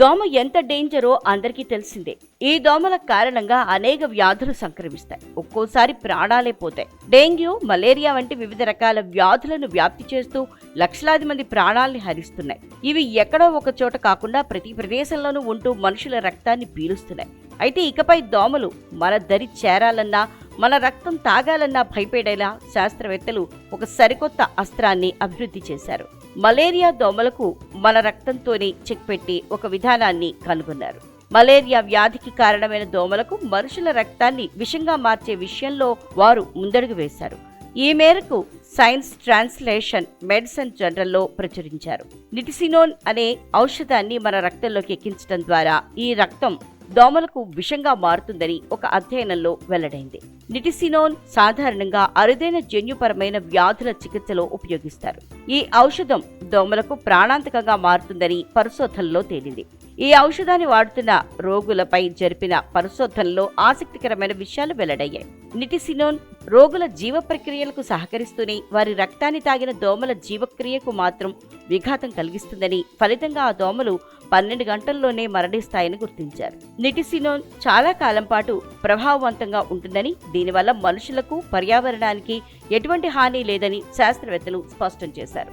దోమ ఎంత డేంజరో అందరికీ తెలిసిందే. ఈ దోమల కారణంగా అనేక వ్యాధులు సంక్రమిస్తాయి. ఒక్కోసారి ప్రాణాలే పోతాయి. డెంగ్యూ మలేరియా వంటి వివిధ రకాల వ్యాధులను వ్యాప్తి చేస్తూ లక్షలాది మంది ప్రాణాల్ని హరిస్తున్నాయి. ఇవి ఎక్కడో ఒక చోట కాకుండా ప్రతి ప్రదేశంలోనూ ఉంటూ మనుషుల రక్తాన్ని పీలుస్తున్నాయి. అయితే ఇకపై దోమలు మన దరి చేరాలన్నా మన రక్తం తాగాలన్నా భయపడేలా శాస్త్రవేత్తలు ఒక సరికొత్త అస్త్రాన్ని అభివృద్ధి చేశారు. మలేరియా దోమలకు మన రక్తంతోనే చెక్ పెట్టి ఒక విధానాన్ని కనుగొన్నారు. మలేరియా వ్యాధికి కారణమైన దోమలకు మనుషుల రక్తాన్ని విషంగా మార్చే విషయంలో వారు ముందడుగు వేశారు. ఈ మేరకు సైన్స్ ట్రాన్స్లేషన్ మెడిసిన్ జనరల్లో ప్రచురించారు. నిటిసినోన్ అనే ఔషధాన్ని మన రక్తంలోకి ఎక్కించడం ద్వారా ఈ రక్తం దోమలకు విషంగా మారుతుందని ఒక అధ్యయనంలో వెల్లడైంది. నిటిసినోన్ సాధారణంగా అరుదైన జన్యుపరమైన వ్యాధుల చికిత్సలో ఉపయోగిస్తారు. ఈ ఔషధం దోమలకు ప్రాణాంతకంగా మారుతుందని పరిశోధనలో తేలింది. ఈ ఔషధాన్ని వాడుతున్న రోగులపై జరిపిన పరిశోధనలో ఆసక్తికరమైన విషయాలు వెల్లడయ్యాయి. నిటిసినోన్ రోగుల జీవ ప్రక్రియలకు సహకరిస్తూనే వారి రక్తాన్ని తాగిన దోమల జీవక్రియకు మాత్రం విఘాతం కలిగిస్తుందని ఫలితంగా ఆ దోమలు పన్నెండు గంటల్లోనే మరణిస్తాయని గుర్తించారు. నిటిసినోన్ చాలా కాలం పాటు ప్రభావవంతంగా ఉంటుందని దీనివల్ల మనుషులకు పర్యావరణానికి ఎటువంటి హాని లేదని శాస్త్రవేత్తలు స్పష్టం చేశారు.